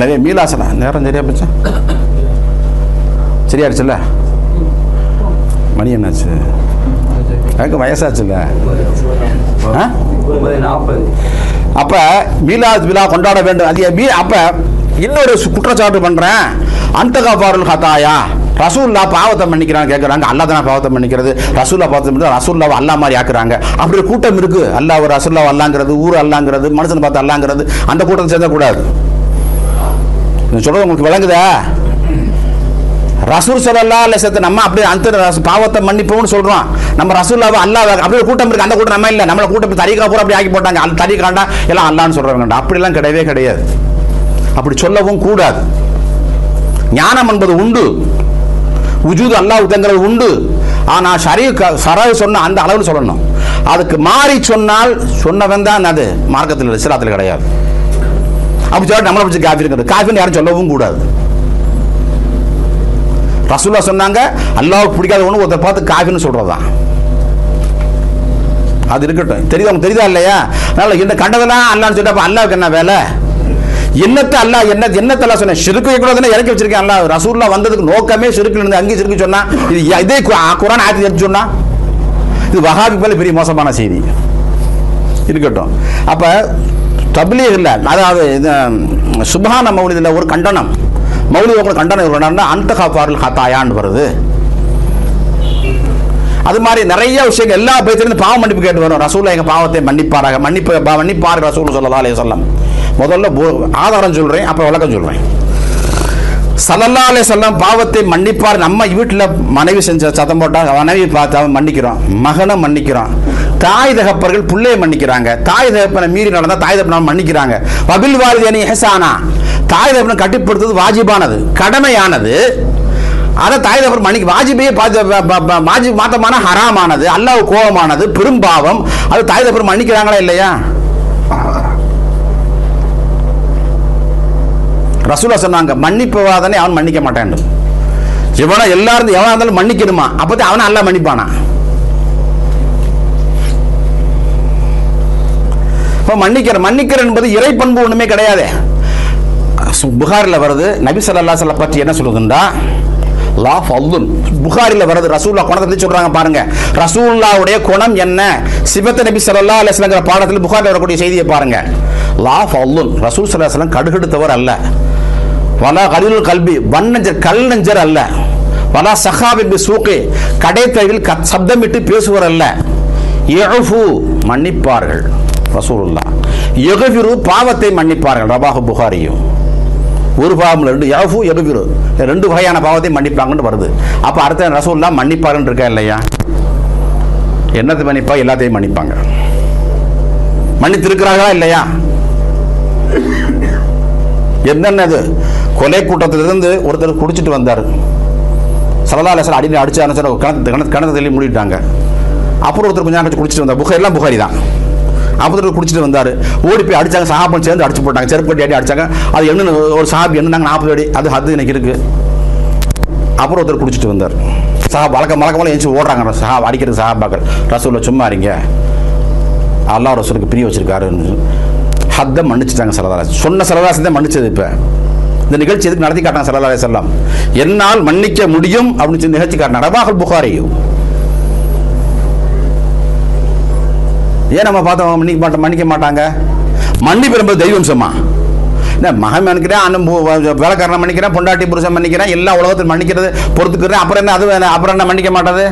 நிறைய மீலாசனா நேரம் சரியா போச்சா? சரியாடுச்சுல்ல மணி என்னாச்சு? எனக்கு வயசாச்சுல்ல? ஆ? அப்ப மீலாத் விழா கொண்டாட வேண்டும். அது மீ அப்ப இன்னொரு குற்றச்சாட்டு பண்றேன். அந்த காபாருல் ஹதாயா. ரசூல்லா பாவத்தை மன்னிக்கிறாங்க கேட்குறாங்க அல்லா தானே பாவத்தை மன்னிக்கிறது ரசூல்லா பாவத்தை மன்னிக்கிறது ரசூல்லாவை அல்லா மாதிரி ஆக்குறாங்க. அப்படி கூட்டம் இருக்கு. அல்லா ஒரு ரசூல்லா அல்லாங்கிறது ஊர் அல்லாங்கிறது மனுஷன் பார்த்து அல்லாங்கிறது அந்த கூட்டத்தை சேர்ந்தக்கூடாது. சொல்றது உங்களுக்கு விளங்குதா? ரசூல் இல்லை அலிசத்தை நம்ம அப்படியே அந்த பாவத்தை மன்னிப்போம்னு சொல்றோம். நம்ம ரசூல்லாவை அல்லாஹ் அப்படியே கூட்டம் இருக்குது அந்த கூட்டம் நம்ம இல்லை. நம்மளை கூட்டம் தரிக்கா பூரா அப்படி ஆக்கி போட்டாங்க. அந்த தரிகாண்டா எல்லாம் அல்லான்னு சொல்றாங்க அப்படிலாம் கிடையவே கிடையாது. அப்படி சொல்லவும் கூடாது. ஞானம் என்பது உண்டு. உஜூது அல்லாஹ்ங்கிறது உண்டு. ஆனால் ஷரீ சரவு சொன்ன அந்த அளவில் சொல்லணும். அதுக்கு மாறி சொன்னால் சொன்னவன் தான் அது. மார்க்கத்தில் இஸ்லாத்தில் கிடையாது. அப்படி சொல்லிட்டு நம்மளை பிடிச்சி காஃபி இருக்கிறது காஃபின்னு யாரும் சொல்லவும் கூடாது. ரசூல்லா சொன்னாங்க அல்லாவுக்கு பிடிக்காத ஒன்று ஒருத்தர் பார்த்து காஃபின்னு சொல்கிறதான் அது இருக்கட்டும். தெரியுது அவங்க தெரியுதா இல்லையா? அதனால இந்த கண்டதெல்லாம் அல்லான்னு சொல்லிட்டு அல்லாவுக்கு என்ன வேலை? என்னத்தை அல்லா என்ன என்னத்தை சொன்னேன் சொன்ன ஷிருக்கு வைக்கூடாதுன்னு இறக்கி வச்சிருக்கேன் அல்லா ரசூல்லா வந்ததுக்கு நோக்கமே சிறுக்கு இருந்து அங்கேயும் சிறுக்கு சொன்னா இது இதே குரான் ஆயிரத்தி எடுத்து சொன்னா இது வகாபி போல பெரிய மோசமான செய்தி. இருக்கட்டும். அப்போ தபிலீகில் இல்லை. அதாவது இது சுபஹான மௌலிதில் ஒரு கண்டனம். மௌலித ஒரு கண்டனம் ஒரு கண்டனம் அந்த காப்பாரில் ஹத்தாயான்னு வருது. அது மாதிரி நிறைய விஷயங்கள் எல்லா பேத்திலிருந்து பாவ மன்னிப்பு கேட்டு வரும். ரசூல் எங்கள் பாவத்தை மன்னிப்பாராக மன்னிப்பு பா- மன்னிப்பார் ரசூல் சொல்லலாம் அலைய சொல்லம் முதல்ல ஆதாரம் சொல்கிறேன் அப்புறம் விளக்கம் சொல்கிறேன் சல்லல்லா அலைஹி சொல்லம் பாவத்தை மன்னிப்பார். நம்ம வீட்டில் மனைவி செஞ்ச சத்தம் போட்டால் மனைவி பார்த்தா மன்னிக்கிறோம் மகனை மன்னிக்கிறோம் தாய் தகப்பர்கள் பிள்ளையை மன்னிக்கிறாங்க. தாய் தகப்பனை மீறி நடந்தால் தாய் தகப்பனை மன்னிக்கிறாங்க. பபில் வாரிதனி ஹெசானா தாய் தகப்பனை கட்டிப்படுத்துவது வாஜிபானது. கடமையானது. அதை தாய் தகப்பன் மன்னிக்க வாஜிபையே பாத்து- வாஜிப் மாத்தமான ஹராமானது. அல்லாஹ் கோபமானது. பெரும்பாவம் அது தாய் தகப்பன் மன்னிக்கிறாங்களா இல்லையா? ரசூலா சொன்னாங்க மன்னிப்பவாதனே அவன் மன்னிக்க மாட்டான். இவனை எல்லாரும் எவனா இருந்தாலும் மன்னிக்கணுமா? அப்போ அவனை நல்லா மன்னிப்பானா? இப்போ மன்னிக்கிற மன்னிக்கிற என்பது இறை பண்பு ஒன்றுமே கிடையாது. புகாரில் வருது. நபி சல்லா சல்ல பற்றி என்ன சொல்லுதுண்டா லா ஃபல்லுன் புகாரில் வருது. ரசூல்லா குணத்தை பத்தி சொல்கிறாங்க பாருங்க. ரசூல்லாவுடைய குணம் என்ன? சிவத்த நபி சல்லா அலிஸ்லங்கிற பாடத்தில் புகாரில் வரக்கூடிய செய்தியை பாருங்க. லா ஃபல்லுன் ரசூல் ஸல்லல்லாஹு கடுகெடுத்தவர் அல்ல. வலா கலிலுல் கல்வி வன்னஞ்சர் கல் நெஞ்சர் அல்ல. வலா சஹாபின் பி சூக்கி கடைத்தறிவில் கத் சப்தமிட்டு பேசுவர் அல்ல. யஃபு மன்னிப்பார்கள். ரசூலுல்லா எகவிரு பாவத்தை மன்னிப்பார்கள் ரபாஹு புகாரியும். ஒரு பாவம் ரெண்டு. யஃபு எகவிரு ரெண்டு வகையான பாவத்தை மன்னிப்பாங்கன்னு வருது. அப்ப அடுத்த ரசூல்லா மன்னிப்பாருன்னு இருக்கா இல்லையா? என்னத்தை மன்னிப்பா? எல்லாத்தையும் மன்னிப்பாங்க. மன்னித்திருக்கிறார்களா இல்லையா? என்னென்னது கொலை கூட்டத்திலிருந்து ஒருத்தர் குடிச்சிட்டு வந்தார். சரதா லேசர் அடியில் அடிச்சு அனுசர கிணத்து கிணத்து கிணத்து தள்ளி மூடிட்டாங்க. அப்புறம் ஒருத்தர் கொஞ்சம் கழிச்சு குடிச்சிட்டு வந்தார். புகார் எல்லாம் புகாரி தான் அப்புறம் குடிச்சிட்டு வந்தார். ஓடி போய் அடித்தாங்க சஹாபம் சேர்ந்து அடிச்சு போட்டாங்க. செருப்பு கட்டி அடி அடிச்சாங்க. அது என்ன ஒரு சஹாபி என்னன்னாங்க நாற்பது அடி அது அது எனக்கு இருக்குது அப்புறம் ஒருத்தர் குடிச்சிட்டு வந்தார். சஹா வழக்கம் வழக்கமாக எழுச்சி ஓடுறாங்க. சஹா அடிக்கிறது சஹாபாக்கள் ரசூலில் சும்மா இருங்க. அல்லாஹ் ரசூலுக்கு பிரிய வச்சுருக்காருன்னு ஹத்தை மன்னிச்சிட்டாங்க சரதாராசி சொன்ன சரதாசி தான் மன்னிச்சது இப்போ. இந்த நிகழ்ச்சி எதுக்கு நடத்தி காட்டாங்க சரதாரே செல்லாம் என்னால் மன்னிக்க முடியும் அப்படின்னு சொல்லி நிகழ்ச்சி காட்டினார் ரபாகல் புகாரியும். ஏன் நம்ம பார்த்தோம்? மன்னிக்க மாட்டோம் மன்னிக்க மாட்டாங்க. மன்னிப்பு என்பது தெய்வம்சமா என்ன மகன் மன்னிக்கிறேன் அண்ணன் வேலைக்காரனை மன்னிக்கிறேன் பொண்டாட்டி புருஷன் மன்னிக்கிறேன் எல்லா உலகத்தில் மன்னிக்கிறது பொறுத்துக்கிறேன். அப்புறம் என்ன அது அப்புறம் என்ன மன்னிக்க மாட்டது?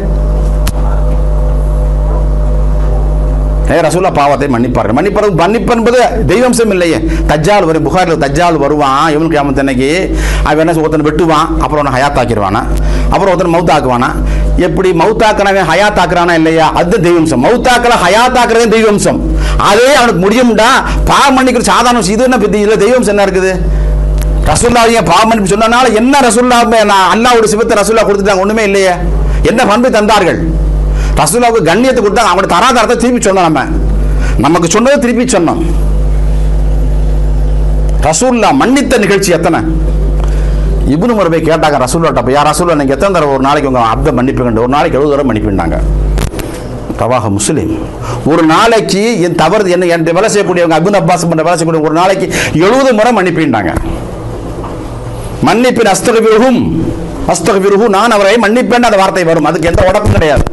ஏ ரசூலா பாவத்தை மன்னிப்பார்கள். மன்னிப்பது மன்னிப்பு என்பது தெய்வம்சம் இல்லையே. தஜ்ஜால் வரும் புகாரில் தஜ்ஜால் வருவான் இவனுக்கு கியாமத் அன்னைக்கு. அவன் என்ன ஒருத்தன் வெட்டுவான் அப்புறம் ஒன்று ஹயாத்தாக்கிடுவானா அப்புறம் ஒருத்தன் மவுத்தாக்குவானா எப்படி மவுத்தாக்கினவன் ஹயாத்தாக்குறானா இல்லையா? அது தெய்வம்சம். மவுத்தாக்கல ஹயாத்தாக்குறதே தெய்வம்சம். அதே அவனுக்கு முடியும்டா பாவம் பண்ணிக்கிற சாதாரணம் இது என்ன பெரிய தெய்வம்சம் என்ன இருக்குது? ரசூல்லாவையும் பாவம் பண்ணி சொன்னனால என்ன ரசூல்லா நான் ஒரு சிவத்தை ரசூல்லா கொடுத்துட்டாங்க? ஒண்ணுமே இல்லையே. என்ன பண்பு தந்தார்கள்? ரசூல்லாவுக்கு கண்ணியத்தை கொடுத்தாங்க அவனுடைய தராதாரத்தை திருப்பி சொன்னோம் நம்ம. நமக்கு சொன்னதை திருப்பி சொன்னோம். ரசூல்லா மன்னித்த நிகழ்ச்சி எத்தனை? இபுனு உமர் கேட்டாங்க ரசூல்லாட்ட யார் ரசூல்லா நீங்க எத்தனை தடவை ஒரு நாளைக்கு உங்கள் அப்த மன்னிப்பு ஒரு நாளைக்கு எழுபது தடவை மன்னிப்புண்டாங்க. ரவாக முஸ்லீம். ஒரு நாளைக்கு என் தவறு என்ன என் வேலை செய்யக்கூடியவங்க அபுன் அப்பாஸ் பண்ண வேலை செய்யக்கூடிய ஒரு நாளைக்கு எழுபது முறை மன்னிப்பின்றாங்க மன்னிப்பின் அஸ்தகவிருகும் அஸ்தகவிருகு நான் அவரை மன்னிப்பேன் அந்த வார்த்தை வரும். அதுக்கு எந்த உடப்பும் கிடையாது.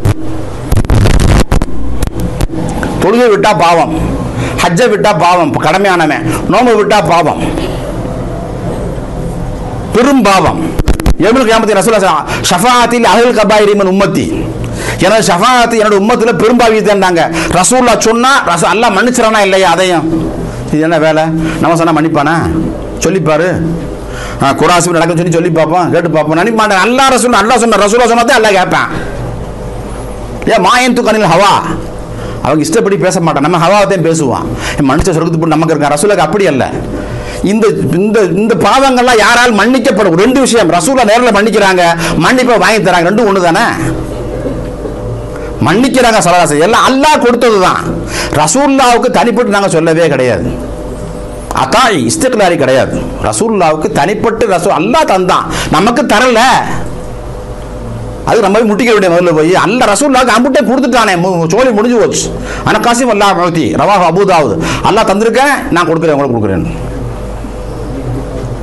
தொழுகை விட்டா பாவம். ஹஜ்ஜை விட்டா பாவம். கடமையானவன். நோம்பு விட்டா பாவம். பெரும் பாவம். எவ்வளவு கியாமத்தி ரசூலா ஷஃபாத்தில் அகல் கபாயிரிமன் உம்மத்தி. எனது ஷஃபாத்து என்னோட உம்மத்தில் பெரும்பாவி தந்தாங்க ரசூல்லா சொன்னால் ரச அல்லா மன்னிச்சிடறானா இல்லையா அதையும்? இது என்ன வேலை? நம்ம சொன்னால் மன்னிப்பானா? சொல்லிப்பாரு குராசி நடக்கும் சொல்லி சொல்லி பார்ப்போம் கேட்டு பார்ப்போம். நினைக்க மாட்டேன் அல்லா ரசூல் அல்லா சொன்ன ரசூலா சொன்னதே அல்லா கேட்பேன். ஏன் மாயன் தூக்கணில் ஹவா? அவங்க இஷ்டப்படி பேச மாட்டான். நம்ம ஹவாவத்தையும் பேசுவான் மனுஷ சொர்க்கத்து போட்டு நமக்கு இருக்கான் ரசூலுக்கு அப்படி இல்லை இந்த இந்த இந்த பாவங்கள்லாம் யாரால் மன்னிக்கப்படும்? ரெண்டு விஷயம். ரசூலா நேரில் மன்னிக்கிறாங்க. மன்னிப்பை வாங்கி தராங்க. ரெண்டும் ஒன்று தானே மன்னிக்கிறாங்க சலவாசி எல்லாம் அல்லாஹ் கொடுத்தது தான் ரசூல்லாவுக்கு தனிப்பட்டு நாங்கள் சொல்லவே கிடையாது. அதான் இஸ்திக்லாரி கிடையாது. ரசூல்லாவுக்கு தனிப்பட்டு ரசூல் அல்லாஹ் தந்தான். நமக்கு தரல. அது நம்ம முட்டிக்க வேண்டிய முதல்ல போய் அல்ல ரசூல்லாவுக்கு அம்புட்டே கொடுத்துட்டானே. மு- சோழி முடிஞ்சு போச்சு. அனகாசிம் அல்லா மகத்தி ரவாஹ் அபூதாவது அல்லாஹ் தந்திருக்கேன் நான் கொடுக்குறேன் உங்களுக்கு கொடுக்குறேன்.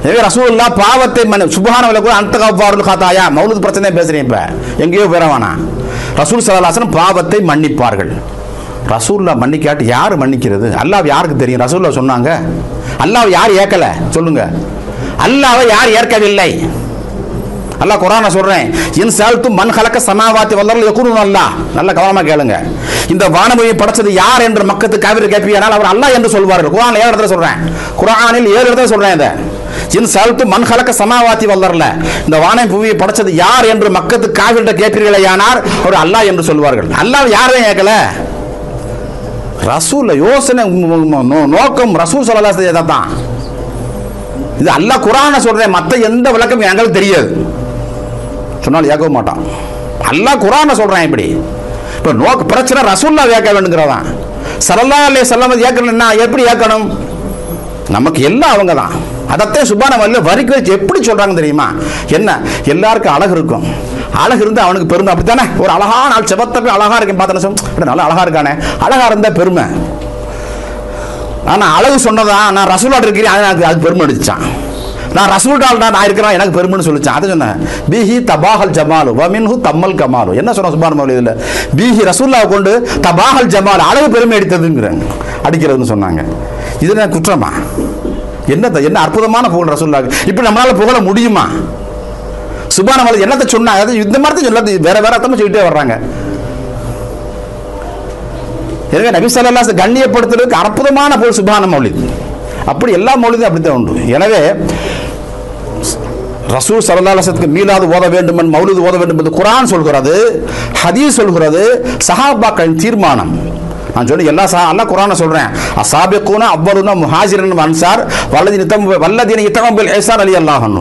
எனவே ரசூல்லா பாவத்தை மன சுபஹானவல கூட அந்த கவ்வாருல் காத்தாயா மௌலுது பிரச்சனை பேசுறேன் இப்போ. எங்கேயோ பெறவானா ரசூல் சலாசனம் பாவத்தை மன்னிப்பார்கள். ரசூல்லா மன்னிக்காட்டு யார் மன்னிக்கிறது? அல்லாஹ் யாருக்கு தெரியும்? ரசூல்லா சொன்னாங்க. அல்லாஹ் யார் ஏற்கலை சொல்லுங்க. அல்லாவை யார் ஏற்கவில்லை? அல்லாஹ் குரான சொல்றேன். என் சால்த்து மண் கலக்க சமாவாத்தி வல்லர்கள் எக்குரும் அல்லாஹ். நல்ல கவனமா கேளுங்க. இந்த வானமொழியை படைச்சது யார் என்று மக்கத்து காவிரி கேட்பியானால் அவர் அல்லாஹ் என்று சொல்வார்கள். குரான் ஏழு இடத்துல சொல்றேன். குரானில் ஏழு இடத்துல சொல்றேன் இதை. இன் சால்த்து மண் கலக்க சமாவாத்தி வல்லர்ல. இந்த வானை புவியை படைச்சது யார் என்று மக்கத்து காவிரிட்ட கேட்பீர்களேயானார் அவர் அல்லாஹ் என்று சொல்வார்கள் அல்லாஹ் யாரையும் கேட்கல ரசூல யோசனை நோக்கம் ரசூல் சொல்லலா தான். இது அல்லாஹ் குரானை சொல்றேன் மற்ற எந்த விளக்கம் எங்களுக்கு தெரியாது. சொன்னாலும் ஏற்க மாட்டான். அல்லாஹ் குரானை சொல்றான் இப்படி. இப்போ நோக்க பிரச்சனை ரசூல்லா ஏக்க வேண்டுங்கிறதான். சல்லா அலே செல்லம் ஏற்கணும்னா எப்படி ஏக்கணும்? நமக்கு எல்லாம் அவங்க தான் அதைத்தான் சுபான வல்ல வரிக்கு வச்சு எப்படி சொல்றாங்க தெரியுமா? என்ன? எல்லாருக்கும் அழகு இருக்கும். அழகு இருந்தால் அவனுக்கு பெருமை. அப்படித்தானே? ஒரு அழகான ஆள் செவத்தப்பே அழகா இருக்கேன் பார்த்தேன் நல்லா அழகா இருக்கானே? அழகா இருந்தால் பெருமை. ஆனால் அழகு சொன்னதான் நான் ரசூலாட் இருக்கிறேன் அது எனக்கு அது பெருமை அடிச்சான். நான் ரசூல்டால்டா நான் இருக்கிறேன் எனக்கு பெருமைன்னு சொல்லிச்சேன். அதை சொன்னேன் பிஹி தபாஹல் ஜமாலு வமின்ஹு தம்மல் கமாலு. என்ன சொன்ன சுபான் மௌலி இதில்? பிஹி ரசூல்லாவை கொண்டு தபாஹல் ஜமால் அழகு பெருமை அடித்ததுங்கிறாங்க அடிக்கிறதுன்னு சொன்னாங்க. இது என்ன குற்றமா? என்ன என்ன அற்புதமான புகழ் ரசூல்லாக்கு இப்படி நம்மளால் புகழ முடியுமா? சுபான மௌலி என்னத்தை சொன்னாங்க அது இந்த மாதிரி தான் சொல்லாது வேற வேற அர்த்தமாக சொல்லிட்டே வர்றாங்க. எனவே நபி ஸல்லல்லாஹு கண்ணியப்படுத்துறதுக்கு அற்புதமான போல் சுபான மௌலித். அப்படி எல்லா மௌலிதும் அப்படித்தான் உண்டு. எனவே ரசூல் சரல்லாசத்துக்கு மீளாது ஓத வேண்டும் மௌலிது ஓத வேண்டும் என்று குரான் சொல்கிறது ஹதீஸ் சொல்கிறது சஹாபாக்களின் தீர்மானம். நான் சொல்லி எல்லா சா அல்லா குரானை சொல்றேன். அசாபிக்கூன அவ்வளவுனா முஹாஜிரன் அன்சார் வல்லதி நித்தம் வல்லதின இத்தகம்பில் ஏசார் அலி அல்லாஹன்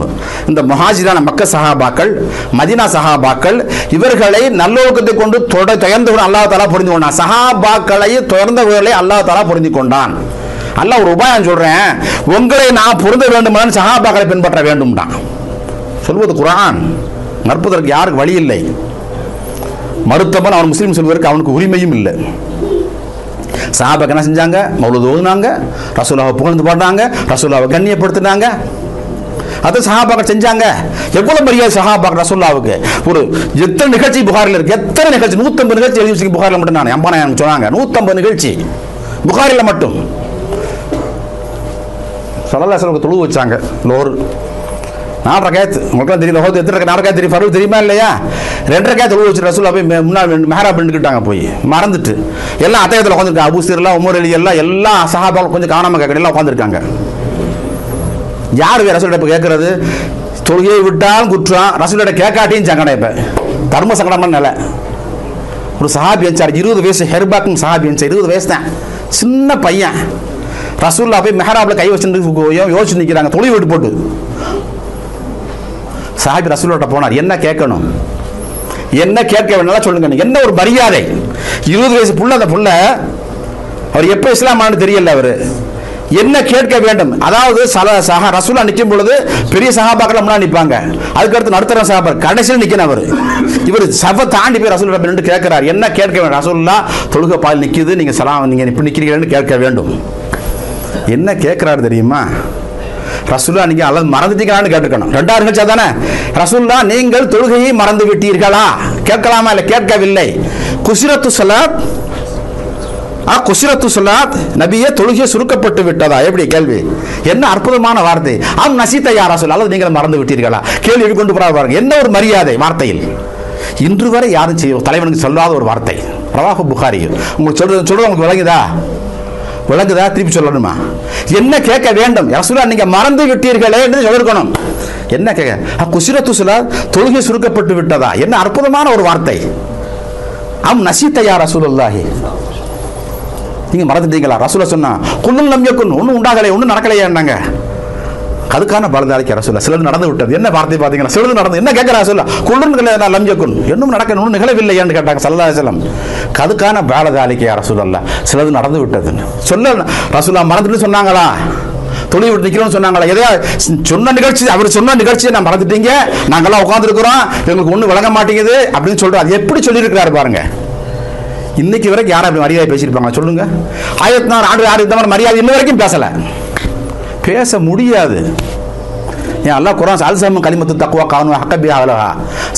இந்த முஹாஜிரான மக்க சஹாபாக்கள் மதினா சஹாபாக்கள் இவர்களை நல்லொழுக்கத்தை கொண்டு தொட துயர்ந்து கொண்டு அல்லாஹ் தாலா புரிந்து கொண்டான். சஹாபாக்களை தொடர்ந்தவர்களை அல்லாஹ் தாலா புரிந்து கொண்டான். அல்லாஹ் ஒரு உபாயம் சொல்றேன். உங்களை நான் பொருந்த வேண்டுமானால் சஹாபாக்களை பின்பற்ற வேண்டும்டான். சொல்வது குரான் மறுப்பதற்கு யாருக்கு வழி இல்லை. மறுத்தவன் அவன் முஸ்லீம் சொல்வதற்கு அவனுக்கு உரிமையும் இல்லை. சஹாபாக்கு என்ன செஞ்சாங்க? மௌலது ஓதுனாங்க ரசூலாவை புகழ்ந்து பாடுறாங்க. ரசூலாவை கண்ணியப்படுத்தினாங்க. அதை சஹாபாக்கள் செஞ்சாங்க. எவ்வளவு பெரிய சஹாபாக்கள் ரசூல்லாவுக்கு ஒரு எத்தனை நிகழ்ச்சி புகாரில் இருக்கு? எத்தனை நிகழ்ச்சி? நூற்றம்பது நிகழ்ச்சி எழுதி வச்சிருக்க புகாரில் மட்டும் நான் எம்பனா எனக்கு சொன்னாங்க. நூற்றம்பது நிகழ்ச்சி. புகாரில் மட்டும். சொல்லலா சொல்லுங்க தொழு வச்சாங்க. லோர் நாலரை கேத்து உங்களுக்குலாம் தெரியல ஹோது எத்தனை நாலரை தெரியும். ஃபருக் தெரியுமா இல்லையா? ரெண்டரை கேத்து தொழு வச்சு ரசூலா போய் முன்னாள் மெஹரா பண்ணிக்கிட்டாங்க போய். மறந்துட்டு. எல்லாம் அத்தையத்தில் உட்காந்துருக்காங்க அபூசிர்லாம் உமர் அலி எல்லாம் எல்லா சஹாபாவும் கொஞ்சம் காணாமல் கேட்கணும். எல்லாம் உட்காந்துருக்காங்க யார் ரசூலிட்ட இப்போ கேட்கறது? தொழுகையை விட்டாலும் குற்றம். ரசூலிட்ட கேட்காட்டியும் சங்கடம் இப்போ. தர்ம சங்கடமான நிலை ஒரு சஹாபி வச்சார் இருபது வயசு ஹெர்பாக்கும் சஹாபி வச்சார் இருபது வயசு தான். சின்ன பையன். ரசூல்லா போய் மெஹராபில் கை வச்சுட்டு யோசிச்சு நிற்கிறாங்க தொழில் விட்டு போட்டு. சாஹிப் ரசூலோட்ட போனார் என்ன கேட்கணும்? என்ன கேட்க வேணாலும் சொல்லுங்க. என்ன ஒரு மரியாதை? இருபது வயசு புள்ள அந்த புள்ள அவர் எப்போ இஸ்லாமானு தெரியல அவர். என்ன கேட்க வேண்டும்? அதாவது சல சஹா ரசூலா நிற்கும் பொழுது பெரிய சகாபாக்கள் முன்னாடி நிற்பாங்க. அதுக்கடுத்து நடுத்தர சகாபார் கடைசியில் நிற்கணும் அவர். இவர் சபை தாண்டி போய் ரசூல் நின்று கேட்கிறார். என்ன கேட்க வேண்டும்? ரசூல்லா தொழுக பால் நிற்கிது நீங்கள் சலாம் நீங்கள் இப்படி நிற்கிறீங்கன்னு கேட்க வேண்டும். என்ன கேட்கிறார் தெரியுமா? ரசூல்லா நீங்க அல்லது மறந்துட்டீங்களான்னு கேட்டுக்கணும். ரெண்டாவது நிகழ்ச்சியா தானே? ரசூல்லா நீங்கள் தொழுகையை மறந்து விட்டீர்களா கேட்கலாமா இல்லை கேட்கவில்லை? குசிரத்து சலாத் ஆ குசிரத்து சலாத் நபியே தொழுகை சுருக்கப்பட்டு விட்டதா? எப்படி? கேள்வி. என்ன அற்புதமான வார்த்தை. ஆம் நசீத்த யாரா சொல்ல அல்லது நீங்கள் மறந்து விட்டீர்களா? கேள்வி எழுக்கொண்டு கொண்டு போறா பாருங்க. என்ன ஒரு மரியாதை வார்த்தையில்? இன்று வரை யாரும் செய்யும் தலைவனுக்கு சொல்லாத ஒரு வார்த்தை. ரவாஹு புகாரி. உங்களுக்கு சொல்றது சொல்றது உங்களுக்கு விளங்குதா? விளங்குதா திருப்பி சொல்லணுமா? என்ன கேட்க வேண்டும்? ரசூலா நீங்க மறந்து விட்டீர்களே என்று சொல்லிருக்கணும். என்ன கேட்க? குசிர சுலா தொழுகை சுருக்கப்பட்டு விட்டதா? என்ன அற்புதமான ஒரு வார்த்தை. அம் நசீத்த யா ரசூலுல்லாஹி. நீங்க மறந்துட்டீங்களா? ரசூலா சொன்னா குன்னும் லம் ஒன்றும் உண்டாகலை ஒன்றும் நடக்கலையாண்டாங்க அதுக்கான பலதாரிக்க ரசூல சிலது நடந்து விட்டது. என்ன வார்த்தை பார்த்தீங்கன்னா சிலது நடந்து என்ன கேட்கிறா சொல்ல குள்ளுன் லம் யக்குன் இன்னும் நடக்க ஒன்றும் நிகழவில்லை என்று கேட்டாங்க சல்லா செல்லம் அதுக்கான பாலதாலிக்க ரசூல் சிலது நடந்து விட்டதுன்னு சொல்ல ரசூலா மறந்துட்டு சொன்னாங்களா? தொழில் விட்டு நிற்கிறோம்னு சொன்னாங்களா? எதையா சொன்ன நிகழ்ச்சி அவர் சொன்ன நிகழ்ச்சியை நான் மறந்துட்டீங்க. நாங்கள்லாம் உட்காந்துருக்குறோம் எங்களுக்கு ஒன்றும் விளங்க மாட்டேங்குது அப்படின்னு சொல்றாரு அது எப்படி சொல்லியிருக்கிறாரு பாருங்க. இன்னைக்கு வரைக்கும் யாரும் அப்படி மரியாதை பேசியிருப்பாங்க? சொல்லுங்க. ஆயிரத்தி நாலு ஆண்டு ஆறு இந்த மாதிரி மரியாதை இன்ன வரைக்கும் பேசலை. பேச முடியாது. ஏன் அல்லாஹ் குரான் அல்சம் கலிமத்து தக்குவா காணும் ஹக்கபி அலஹா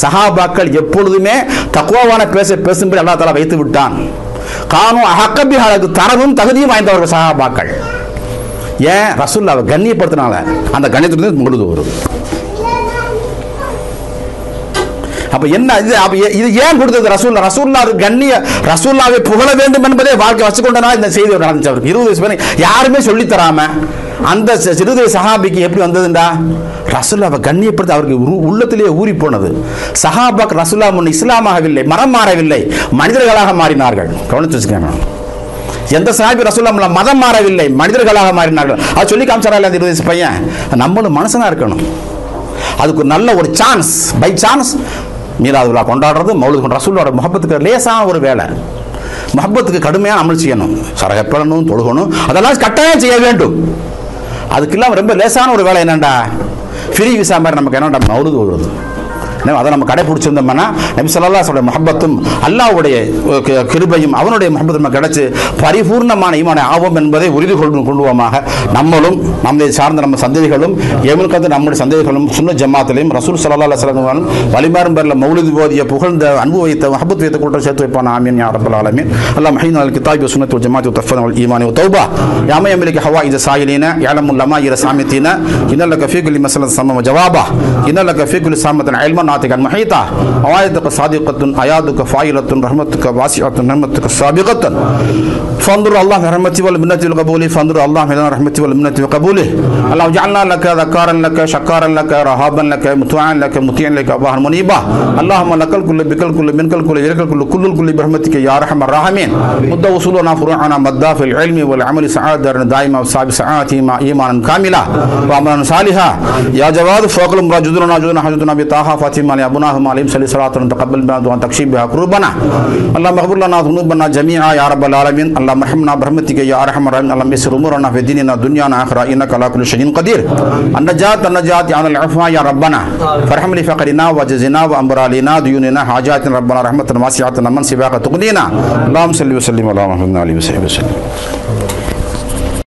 சஹாபாக்கள் எப்பொழுதுமே தக்குவாவான பேச பேசும்படி அல்லா தாலா வைத்து விட்டான். காணும் அஹக்கபி அழகு தரவும் தகுதியும் வாய்ந்தவர்கள் சஹாபாக்கள். ஏன்? ரசூல்லாவை கண்ணியப்படுத்தினால அந்த கண்ணியத்திலிருந்து முழுது வரும் அப்ப என்ன இது? ஏ- இது ஏன் கொடுத்தது ரசூல்லா ரசூல்லா கண்ணிய ரசூல்லாவை புகழ வேண்டும் என்பதே வாழ்க்கை வச்சுக்கொண்டனா இந்த செய்தி நடந்துச்சு அவருக்கு. இருபது வயசு யாருமே சொல்லி தராம அந்த சிறுதய சிறுதை சஹாபிக்கு எப்படி வந்ததுண்டா? ரசுல்லாவை கண்ணியப்படுத்தி அவருக்கு உரு- உள்ளத்திலேயே ஊறி போனது. சஹாபாக் ரசுல்லா முன் இஸ்லாமாகவில்லை மரம் மாறவில்லை மனிதர்களாக மாறினார்கள். கவனித்து வச்சுக்கோங்க. எந்த சாஹிபி ரசூல்லா மதம் மாறவில்லை மனிதர்களாக மாறினார்கள். அது சொல்லி காமிச்சாரா அந்த இருபது வயசு பையன்? நம்மளும் மனசனாக இருக்கணும். அதுக்கு நல்ல ஒரு சான்ஸ் பை சான்ஸ் மீராதுலா விழா கொண்டாடுறது மௌலிக் கொண்டாடுறது ரசூலோட முகப்பத்துக்கு லேசான ஒரு வேலை. முகப்பத்துக்கு கடுமையாக அமல் செய்யணும். சரகப்படணும் தொழுகணும் அதெல்லாம் கட்டாயம் செய்ய வேண்டும். அதுக்கெல்லாம் ரொம்ப லேசான ஒரு வேலை என்னண்டா? ஃப்ரீ விசா மாதிரி நமக்கு என்னடா மௌலுது வருது அதை நம்ம கடைபிடிச்சிருந்தோம்னா நபி சொல்லா அல்லாவுடைய கிருபையும் அவனுடைய மஹபத்தும் நம்ம கிடைச்சி பரிபூர்ணமான இமான ஆவம் என்பதை உறுதி கொண்டு கொள்வோமாக நம்மளும் நம்மை சார்ந்த நம்ம சந்ததிகளும் எவனுக்காக நம்முடைய சந்ததிகளும் சுன்ன ஜமாத்திலையும் ரசூல் சல்லா சலங்களும் வலிமாறும் பேரில் மௌலிது போதிய புகழ்ந்த அன்பு வைத்த மஹபத் வைத்த கூட்டம் சேர்த்து வைப்பான. ஆமீன் யா ரபுல் ஆலமீன். அல்லா மஹீன் அல் கிதாபி சுனத்து ஜமாத்தி தஃபன் ஈமானி தௌபா. யாமை அமிலிக்கு ஹவா இது சாயிலீன யாலமுல்லமா இர சாமித்தீன இன்னல்ல கஃபீகுலி மசலன் சமம் ஜவாபா. இன்னல்ல கஃபீகுலி சாமத்தன் அயல்மன் ناطقا محيطا أوايدك صادقة أيادك فاعلة رحمتك واسعة رحمتك سابقة. فانظر الله برحمته والمنة والقبول. فانظر الله من رحمته والمنة وقبوله اللهم جعلنا لك ذكارا لك شكارا لك رهابا لك مطيعا لك مطيعا لك أباها منيبا. اللهم لك الكل بك الكل منك الكل إليك الكل كل الكل برحمتك يا أرحم الراحمين. مد وصولنا فروعنا مدى في العلم والعمل سعادة دائما وصاب سعادة مع إيمانا كاملا وعملا صالحا. يا جواد فوق المرا جدنا جدنا حجتنا بطاها فاطمة لأبناهم عليهم صلي صلاة تقبل بنا دعاء تكشيف بها قربنا اللهم اغفر لنا ذنوبنا جميعا يا رب العالمين اللهم ارحمنا برحمتك يا ارحم الراحمين اللهم يسر امورنا في ديننا دنيانا أخرى انك على كل شيء قدير النجاة النجاة يا العفو يا ربنا فارحم لفقرنا وجزنا وامرالنا ديوننا حاجات ربنا رحمة واسعة من سباق تقدينا اللهم صل وسلم على محمد وعلى اله وصحبه وسلم